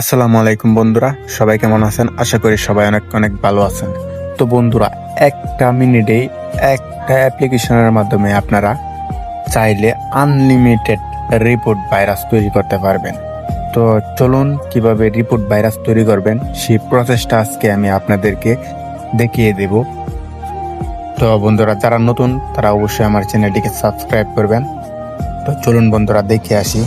আসসালামু আলাইকুম বন্ধুরা, সবাই কেমন আছেন? আশা করি সবাই অনেক অনেক ভালো আছেন। তো বন্ধুরা, একটা মিনিটে একটা অ্যাপ্লিকেশনের মাধ্যমে আপনারা চাইলে আনলিমিটেড রিপোর্ট ভাইরাস তৈরি করতে পারবেন। তো চলুন কীভাবে রিপোর্ট ভাইরাস তৈরি করবেন, সেই প্রসেসটা আজকে আমি আপনাদেরকে দেখিয়ে দেব। তো বন্ধুরা, যারা নতুন, তারা অবশ্যই আমার চ্যানেলটিকে সাবস্ক্রাইব করবেন। তো চলুন বন্ধুরা, দেখে আসি।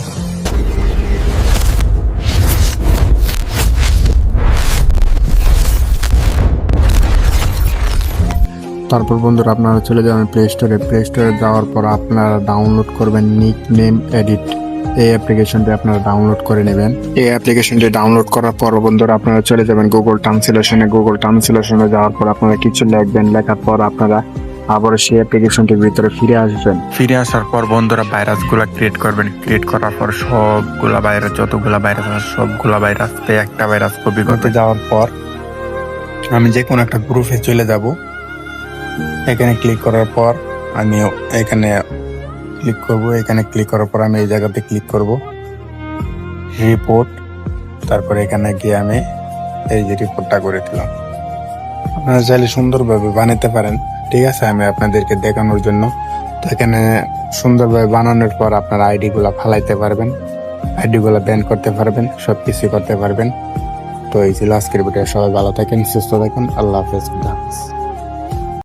তারপর বন্ধুরা আপনারা চলে যাবেন প্লে স্টোরে প্লে স্টোরে যাওয়ার পর আপনারা ডাউনলোড করবেন নিক নেম এডিট এই অ্যাপ্লিকেশনটি আপনারা ডাউনলোড করে নেবেন। এই অ্যাপ্লিকেশনটি ডাউনলোড করার পর বন্ধুরা আপনারা চলে যাবেন গুগল ট্রান্সলেশনে গুগল ট্রান্সলেশনে যাওয়ার পর আপনারা কিছু লিখবেন। লেখার পর আপনারা আবার সেই অ্যাপ্লিকেশনটির ভিতরে ফিরে আসবেন। ফিরে আসার পর বন্ধুরা ভাইরাসগুলো ক্রিয়েট করবেন। ক্রিয়েট করার পর সবগুলা ভাইরাস যতগুলা ভাইরাস আছে সবগুলা ভাইরাস একটা ভাইরাস কপি করতে যাওয়ার পর আমি যে কোনো একটা গ্রুপে চলে যাব। এখানে ক্লিক করার পর আমি এখানে ক্লিক করব। এখানে ক্লিক করার পর আমি এই জায়গাতে ক্লিক করব। রিপোর্ট তারপর এখানে গিয়ে আমি এই যে রিপোর্টটা করে দিলাম। আপনারা চাইলে সুন্দরভাবে বানাতে পারেন। ঠিক আছে, আমি আপনাদেরকে দেখানোর জন্য। তো এখানে সুন্দরভাবে বানানোর পর আপনার আইডি গুলা ফালাইতে পারবেন আইডি গুলা ব্যান করতে পারবেন সব কিছু করতে পারবেন। তো এই ছিল আজকের ভিডিও সবাই ভালো থাকেন, সুস্থ থাকেন। আল্লাহ হাফেজ, খুদা হাফেজ।